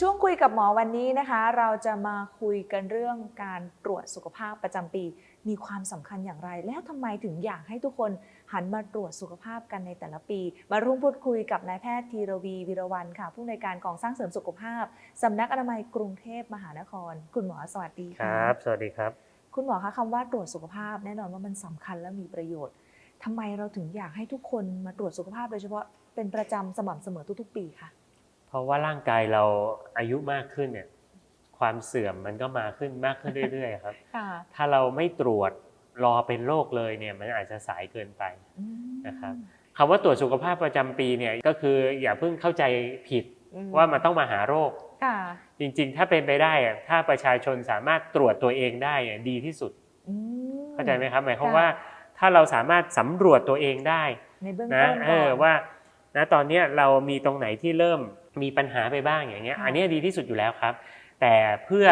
ช่วงคุยกับหมอวันนี้นะคะ เราจะมาคุยกันเรื่องการตรวจสุขภาพประจำปี มีความสำคัญอย่างไร แล้วทำไมถึงอยากให้ทุกคนหันมาตรวจสุขภาพกันในแต่ละปี มาร่วมพูดคุยกับนายแพทย์ธีรวีวีรวันค่ะ ผู้อำนวยการกองสร้างเสริมสุขภาพสำนักอนามัยกรุงเทพมหานคร คุณหมอสวัสดีคค่ะรับสวัสดีครับ คุณหมอคะคำว่าตรวจสุขภาพแน่นอนว่ามันสำคัญและมีประโยชน์ทำไมเราถึงอยากให้ทุกคนมาตรวจสุขภาพโดยเฉพาะเป็นประจำสม่ำเสมอทุกๆ ปีคะเพ ราะว่าร่างกายเราอายุมากขึ้นเนี่ยความเสื่อมมันก็มาขึ้นมากขึ้นเรื่อยๆครับค่ะถ้าเราไม่ตรวจรอเป็นโรคเลยเนี่ยมันอาจจะสายเกินไปอืมนะครับคำว่าตรวจสุขภาพประจำปีเนี่ยก็คืออย่าเพิ่งเข้าใจผิดอืว่ามันต้องมาหาโรคค่ะจริงๆ ถ้าเป็นไปได้อะถ้าประชาชนสามารถตรวจตัวเองได้อะดีที่สุดอืมเข้าใจไหมครับหมายความค่ะว่าถ้าเราสามารถสำรวจตัวเองได้ในเบื้องนะต้นเอก่ออนว่านะตอนเนี้ยเรามีตรงไหนที่เริ่ม มีปัญหาไปบ้างอย่างเงี้ยค่ะอันเนี้ยดีที่สุดอยู่แล้วครับ แต่เพื่อ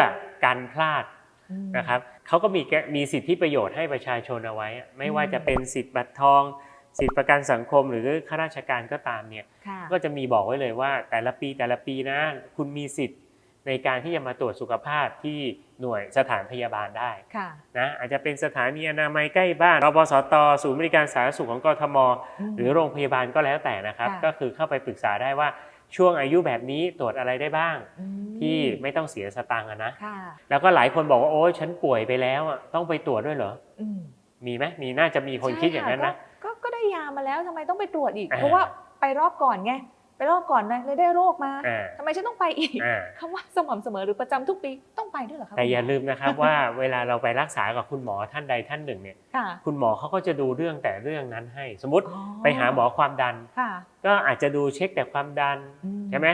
การพลาดอืมนะครับเขาก็มีแกมีสิทธิประโยชน์ให้ประชาชนเอาไว้ ไม่ว่าอืมจะเป็นสิทธิ์บัตรทอง สิทธิประกันสังคมหรือข้าราชการก็ตามเนี่ยค่ะก็จะมีบอกไว้เลยว่าแต่ละปีแต่ละปีนะ คุณมีสิทธิ์ในการที่จะมาตรวจสุขภาพที่หน่วยสถานพยาบาลได้ค่ะนะอาจจะเป็นสถานีอนามัยใกล้บ้านรปสตศูนย์บริการสาธารณสุขของกทม หรือโรงพยาบาลก็แล้วแต่นะครับค่ะก็คือเข้าไปปรึกษาได้ว่า ช่วงอายุแบบนี้ตรวจอะไรได้บ้างอืมที่ไม่ต้องเสียสตางค์อะนะค่ะแล้วก็หลายคนบอกว่าโอ้ยฉันป่วยไปแล้วอะต้องไปตรวจด้วยเหรออืมมีไหมมีน่าจะมีคนคิดอย่างนั้นนะใช่ค่ก็ก็ก็ได้ยามาแล้วทำไมต้องไปตรวจอีกอ่าเพราะว่าไปรอบก่อนไงไป รอบก่อนนะเลยได้โรคมาอ่า ทำไมฉันต้องไปอีกอ่า คำว่าสม่ำเสมอหรือประจำทุกปีต้องไปด้วยเหรอคะแต่อย่าคุณหลืมนะครับ ว่าเวลาเราไปรักษากับคุณหมอท่านใดท่านหนึ่งเนี่ยค่ะคุณหมอเขาก็จะดูเรื่องแต่เรื่องนั้นให้ สมมติอ๋อไปหาหมอความดัน ค่ะก็อาจจะดูเช็คแต่ความดันอืใช่ไหม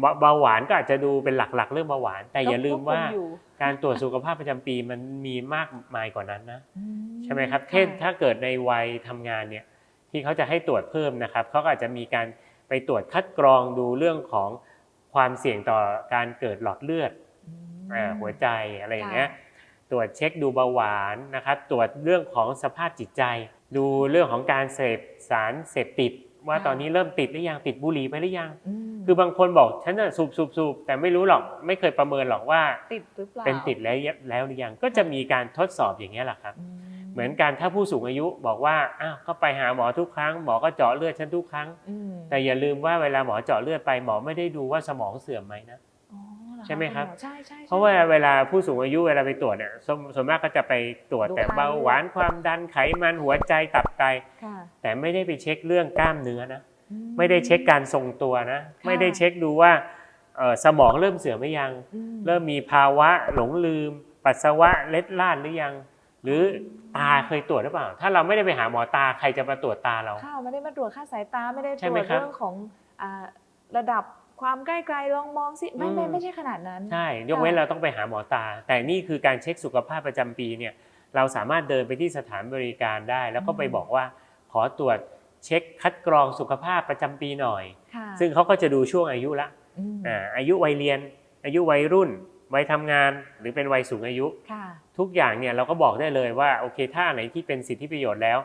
เบาเบาหวานก็อาจจะดูเป็นหลักๆ เรื่องเบาหวาน แต่อย่าลืมว่าก็ควบคุอยู่การตรวจสุขภาพประจำปีมันมีมากมายกว่านั้นนะ อืใช่ไหมครับะ เช่นถ้าเกิดในวัยทำงานเนี่ยที่เขาจะให้ตรวจเพิ่มนะครับเขาก็อาจจะมีการ ไปตรวจคัดกรองดูเรื่องของความเสี่ยงต่อการเกิดหลอดเลือดอืมอ่าหัวใจอะไรอย่างเงี้ยค่ะตรวจเช็คดูเบาหวานนะครับ ตรวจเรื่องของสภาพจิตใจ ดูเรื่องของการเสพสารเสพติด ว่าตอนนี้เริ่มติดหรือยังติดบุหรี่ไปหรือยังมคือบางคนบอกฉันน่ะสูบสูบสูบแต่ไม่รู้หรอกไม่เคยประเมินหรอกว่าติดหรือเปล่าเป็นติดแล้วแล้วหรือยังก็จะมีการทดสอบอย่างเงี้ยแหละครับอื เหมือนกันถ้าผู้สูงอายุบอกว่าอ้าวก็ไปหาหมอทุกครั้งหมอก็เจาะเลือดฉันทุกครั้งอืมแต่อย่าลืมว่าเวลาหมอเจาะเลือดไปหมอไม่ได้ดูว่าสมองเสื่อมไหมนะอ๋อเรอใช่ไหมครับณอใช่ใช่ใช่เพราะว่าเวลาผู้สูงอายุเวลาไปตรวจเนี่ยส่วนส่วนมากก็จะไปตรวจดูแต่ค่าเบาหวานความดันไขมันหัวใจตับไตค่ะแต่ไม่ได้ไปเช็คเรื่องกล้ามเนื้อนะอืไม่ได้เช็คการทรงตัวนะค่ะไม่ได้เช็คดูว่าเอ่อสมองเริ่มเสื่อมหรือยังอืเริ่มมีภาวะหลงลืม ปัสสาวะเล็ดลาดหรือยัง หรือตาเคยตรวจหรือเปล่า ถ้าเราไม่ได้ไปหาหมอตาใครจะมาตรวจตาเรา ข้าวไม่ได้มาตรวจค่าสายตาไม่ได้ตใช่รไหมวจครับเรื่องของอ่าระดับความใกล้ไกลลองมองสิไม่ไม่อืม ไม่ใช่ขนาดนั้น ใช่ยกเว้นเราต้องไปหาหมอตา แต่นี่คือการเช็คสุขภาพประจำปีเนี่ยเราสามารถเดินไปที่สถานบริการได้ แล้วก็ไปอืมบอกว่าขอตรวจเช็คคัดกรองสุขภาพประจำปีหน่อย ค่ะซึ่งเขาก็จะดูช่วงอายุละอืม อ่าอายุวัยเรียน อายุวัยรุ่น วัยทำงานหรือเป็นวัยสูงอายุค่ะทุกอย่างเนี่ยเราก็บอกได้เลยว่าโอเคถ้าอันไหนที่เป็นสิทธิประโยชน์แล้ว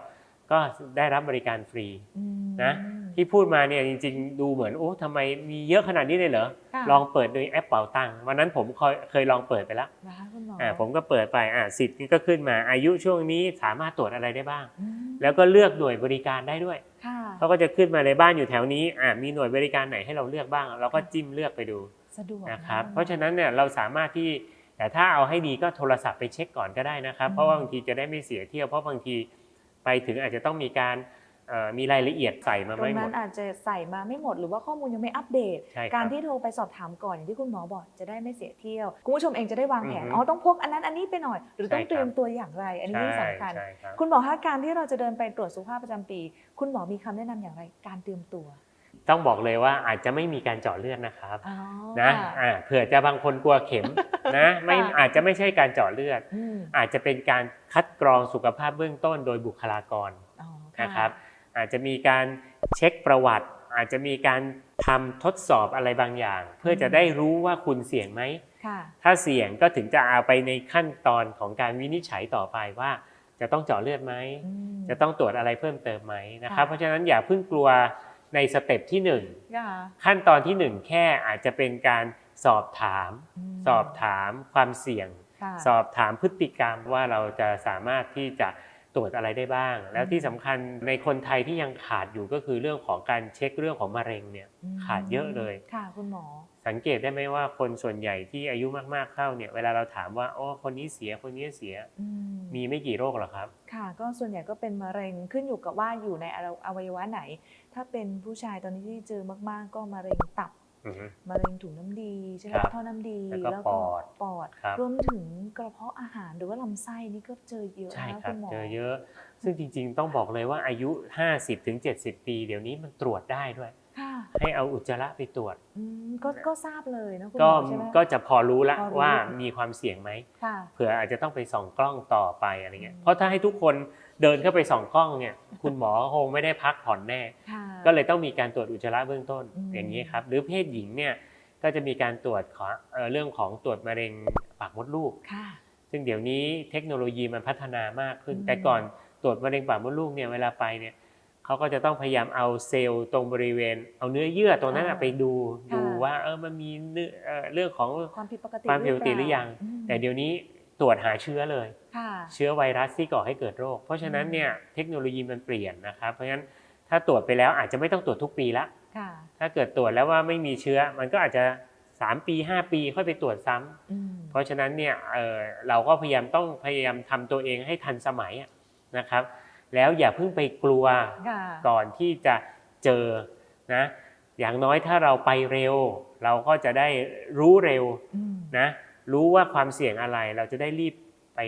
ก็ได้รับบริการฟรีอืมนะที่พูดมาเนี่ยจริง ๆ ดูเหมือนโอ้ทำไมมีเยอะขนาดนี้เลยเหรอค่ะลองเปิดโดยแอปเป๋าตังค์วันนั้นผมเคยเคยลองเปิดไปแล้วนะคะคุณหมออ่าผมก็เปิดไปอ่าสิทธิ์ก็ขึ้นมาอายุช่วงนี้สามารถตรวจอะไรได้บ้างอืมแล้วก็เลือกหน่วยบริการได้ด้วยค่ะเขาก็จะขึ้นมาเลยบ้านอยู่แถวนี้อ่ามีหน่วยบริการไหนให้เราเลือกบ้าง เราก็จิ้มเลือกไปดู สะดวกนะครับณหมอเพราะฉะนั้นเนี่ยเราสามารถที่แต่ถ้าเอาให้ดีก็โทรศัพท์ไปเช็คก่อนก็ได้นะครับอืมเพราะว่าบางทีจะได้ไม่เสียเที่ยวเพราะบางทีไปถึงอาจจะต้องมีการเอ่อมีรายละเอียดใส่มาตรไม่งหมนั้ดนอาจจะใส่มาไม่หมดหรือว่าข้อมูลยังไม่อัปเดตใช่ครับการที่โทรไปสอบถามก่อนอย่างที่คุณหมอบอกจะได้ไม่เสียเที่ยว คุณผู้ชมเองจะได้วางแผนอือฮึอ๋อต้องพกอันนั้นอันนี้ไปหน่อย หรือต้องใช่ครับเตรียมตัวอย่างไร อันนี้ยิ่งใช่สำคัญใช่ครับคุณหมอคะการที่เราจะเดินไปตรวจสุขภาพประจำปี คุณหมอมีคำแนะนำอย่างไร การเตรียมตัว ต้องบอกเลยว่าอาจจะไม่มีการเจาะเลือดนะครับอ๋อนะค่อ่าเผื่อจะบางคนกลัวเข็มนะไม่ค่ะอาจจะไม่ใช่การเจาะเลือดอืมอาจจะเป็นการคัดกรองสุขภาพเบื้องต้นโดยบุคลากรอ๋อนะครับอาจจะมีการเช็คประวัติ อาจจะมีการทำทดสอบอะไรบางอย่าง เพื่อจะได้รู้ว่าคุณเสี่ยงไหมค่ะถ้าเสี่ยงก็ถึงจะเอาไปในขั้นตอนของการวินิจฉัยต่อไปว่า จะต้องเจาะเลือดไหมอืมจะต้องตรวจอะไรเพิ่มเติมไหมนะครับค่ะเพราะฉะนั้นอย่าเพิ่งกลัว ในสเต็ปที่หนึ่งค่ะขั้นตอนที่หนึ่งแค่อาจจะเป็นการสอบถามมสอบถามความเสี่ยงค่ะสอบถามพฤติกรรมว่าเราจะสามารถที่จะตรวจอะไรได้บ้าง แล้วที่สำคัญในคนไทยที่ยังขาดอยู่ก็คือเรื่องของการเช็คเรื่องของมะเร็งเนี่ยอืมขาดเยอะเลยค่ะคุณหมอ สังเกตได้ไหมว่าคนส่วนใหญ่ที่อายุมากๆเข้าเนี่ยเวลาเราถามว่าโอ้คนนี้เสียคนนี้เสียอืมีไม่กี่โรคหรอกครับ ค่ะ ก็ส่วนใหญ่ก็เป็นมะเร็งขึ้นอยู่กับว่าอยู่ในอวัยวะไหน ถ้าเป็นผู้ชายตอนนี้ที่เจอมาก ๆ ก็มะเร็งตับอือฮึมะเร็งถุงน้ำดีใช่ไหมครับท่อน้ำดีแล้วก็ปอดปอดครับรวมถึงกระเพาะอาหารหรือว่าลำไส้นี่ก็เจอเยอะใช่นะครัคุบณหมอเจอเยอะ ซึ่งจริง ๆ ต้องบอกเลยว่าอายุ 50-70ถึง70ปี เดี๋ยวนี้มันตรวจได้ด้วยค่ะ ให้เอาอุจจาระไปตรวจ อืมก็ก็ทราบเลยนะคุณหก็มอใช่ไหม ก็จะพอรู้ละพอรู้ ว่ามีความเสี่ยงไหม ค่ะ เผื่ออาจจะต้องไปส่องกล้องต่อไปอะไรเงี้ยอืมเพราะถ้าให้ทุกคนเดินเข้าไปส่องกล้องเนี่ย คุณหมอคงไม่ได้พักผ่อนแน่ ค่ะ ก็เลยต้องมีการตรวจอุจจาระเบื้องต้นอืม อย่างนี้ครับ หรือเพศหญิงเนี่ยก็จะมีการตรวจขอเอ่อเรื่องของตรวจมะเร็งปากมดลูก ค่ะ ซึ่งเดี๋ยวนี้เทคโนโลยีมันพัฒนามากขึ้น อืม แต่ก่อนตรวจมะเร็งปากมดลูกเนี่ยเวลาไปเนี่ย เขาก็จะต้องพยายามเอาเซลล์ตรงบริเวณ เอาเนื้อเยื่อตรงนั้นน่ะไปดูดูว่าเออมันมีเนื้อเอ่อเรื่องของความผิดปกติความผิดปกติหรือยังอืมแต่เดี๋ยวนี้ตรวจหาเชื้อเลยค่ะเชื้อไวรัสที่ก่อให้เกิดโรค เพราะฉะนั้นเนี่ยเทคโนโลยีมันเปลี่ยนนะครับ เพราะฉะนั้นถ้าตรวจไปแล้วอาจจะไม่ต้องตรวจทุกปีละค่ะถ้าเกิดตรวจแล้วว่าไม่มีเชื้อมันก็อาจจะ 3 ปี 5 ปีค่อยไปตรวจซ้ำอืมเพราะฉะนั้นเนี่ยเอ่อเราก็พยายามต้องพยายามทำตัวเองให้ทันสมัยอะนะครับ แล้วอย่าเพิ่งไปกลัวค่ะก่อนที่จะเจอนะอย่างน้อยถ้าเราไปเร็ว เราก็จะได้รู้เร็วอืมนะรู้ว่าความเสี่ยงอะไร เราจะได้รีบไป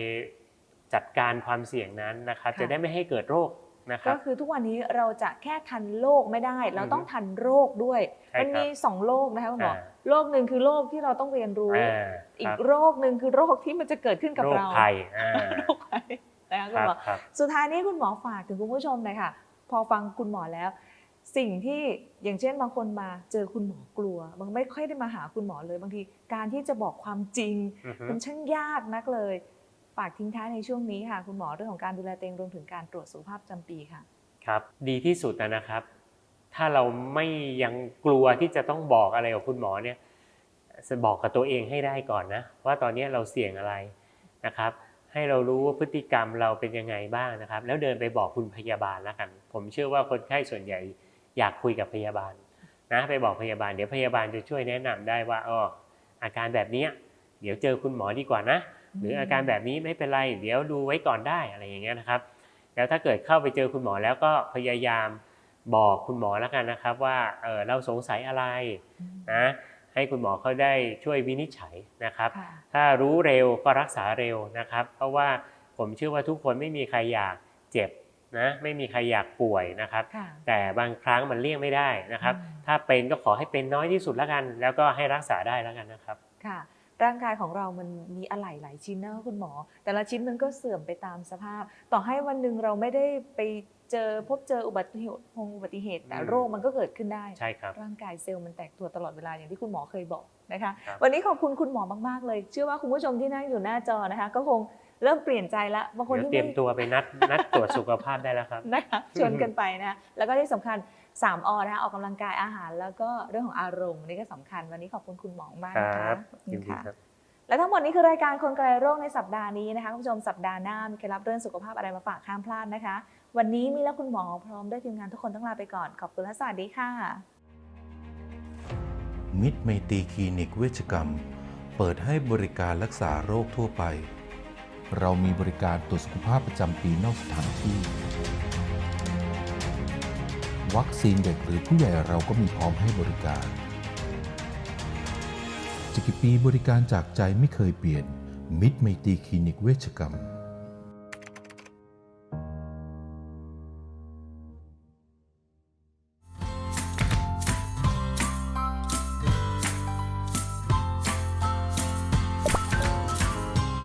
จัดการความเสี่ยงนั้นนะครับค่ะจะได้ไม่ให้เกิดโรคนะครัก็บคือทุกวันนี้เราจะแค่ทันโรคไม่ได้ เราต้องทันโรคด้วยใช่มันครับมีสองโรคนะคะคุณหมออ่าโรคหนึ่งคือโรคที่เราต้องเรียนรู้อ่าอีคกรับโรคหนึ่งคือโรคที่มันจะเกิดขึ้นกับโรคเราภัยอ่าโรคภัย นะคะคคุณรับหมอครับ สุดท้ายนี้คุณหมอฝากถึงคุณผู้ชมเลยค่ะ พอฟังคุณหมอแล้ว สิ่งที่อย่างเช่นบางคนมาเจอคุณหมอกลัว บางไม่ค่อยได้มาหาคุณหมอเลย บางทีการที่จะบอกความจริงอือฮึมันช่างยากนักเลยฝากทิ้งท้ายในช่วงนี้ค่ะ คุณหมอเรื่องของการดูแลตัวเองรวมถึงการตรวจสุขภาพประจำปีค่ะ ครับดีที่สุดนะครับ ถ้าเราไม่ยังกลัวที่จะต้องบอกอะไรกับคุณหมอเนี่ยจะบอกกับตัวเองให้ได้ก่อนนะ ว่าตอนนี้เราเสี่ยงอะไรนะครับ ให้เรารู้ว่าพฤติกรรมเราเป็นยังไงบ้างนะครับ แล้วเดินไปบอกคุณพยาบาลแล้วกัน ผมเชื่อว่าคนไข้ส่วนใหญ่อยากคุยกับพยาบาลนะไปบอกพยาบาลเดี๋ยวพยาบาลจะช่วยแนะนำได้ว่าอ๋ออาการแบบนี้เดี๋ยวเจอคุณหมอดีกว่านะ หรืออาการแบบนี้ไม่เป็นไร เดี๋ยวดูไว้ก่อนได้อะไรอย่างเงี้ยนะครับ แล้วถ้าเกิดเข้าไปเจอคุณหมอแล้วก็พยายามบอกคุณหมอแล้วกันนะครับ ว่าเออเราสงสัยอะไรนะ ให้คุณหมอเขาได้ช่วยวินิจฉัยนะครับค่ะถ้ารู้เร็วก็รักษาเร็วนะครับ เพราะว่าผมเชื่อว่าทุกคนไม่มีใครอยากเจ็บนะไม่มีใครอยากป่วยนะครับค่ะแต่บางครั้งมันเลี่ยงไม่ได้นะครับอืมถ้าเป็นก็ขอให้เป็นน้อยที่สุดแล้วกัน แล้วก็ให้รักษาได้แล้วกันนะครับค่ะร่างกายของเรามันมีอะไหล่หลายชิ้นนะคุณหมอ แต่ละชิ้นมันก็เสื่อมไปตามสภาพ ต่อให้วันหนึ่งเราไม่ได้ไป เจอพบเจออุบัติเหตุอุบัติเหตุ แต่อืมโรคมันก็เกิดขึ้นได้ใช่ครับร่างกายเซลล์มันแตกตัวตลอดเวลาอย่างที่คุณหมอเคยบอกนะคะครับวันนี้ขอบคุณคุณหมอมากๆเลย เชื่อว่าคุณผู้ชมที่นั่งอยู่หน้าจอนะคะ ก็คงเริ่มเปลี่ยนใจละบางคนเดี๋ยวที่เตรียมไม่ตัวไปนัดนัดตรวจสุขภาพได้แล้วครับนะคะชวนกันไปนะคะแล้วก็ที่สำคัญ3อนะคะออกกำลังกายอาหาร แล้วก็เรื่องของอารมณ์นี่ก็สำคัญวันนี้ขอบคุณคุณหมอมากคนะรัคะบขอบคุณยินดีค่ะครับและทั้งหมดนี้คือรายการคนไกลโรคในสัปดาห์นี้นะคะคุณผู้ชมสัปดาห์หน้ามีเคล็ดลับเรื่องสุขภาพอะไรมาฝากห้ามพลาดนะคะ วันนี้มีและคุณหมอพร้อมด้วยทีมงานทุกคนต้องลาไปก่อน ขอบคุณและสวัสดีค่ะ มิตรไมตรีคลินิกเวชกรรม เปิดให้บริการรักษาโรคทั่วไป เรามีบริการตรวจสุขภาพประจำปีนอกสถานที่ วัคซีนเด็กหรือผู้ใหญ่เราก็มีพร้อมให้บริการจะกี่ปีบริการจากใจไม่เคยเปลี่ยน มิตรไมตรีคลินิกเวชกรรม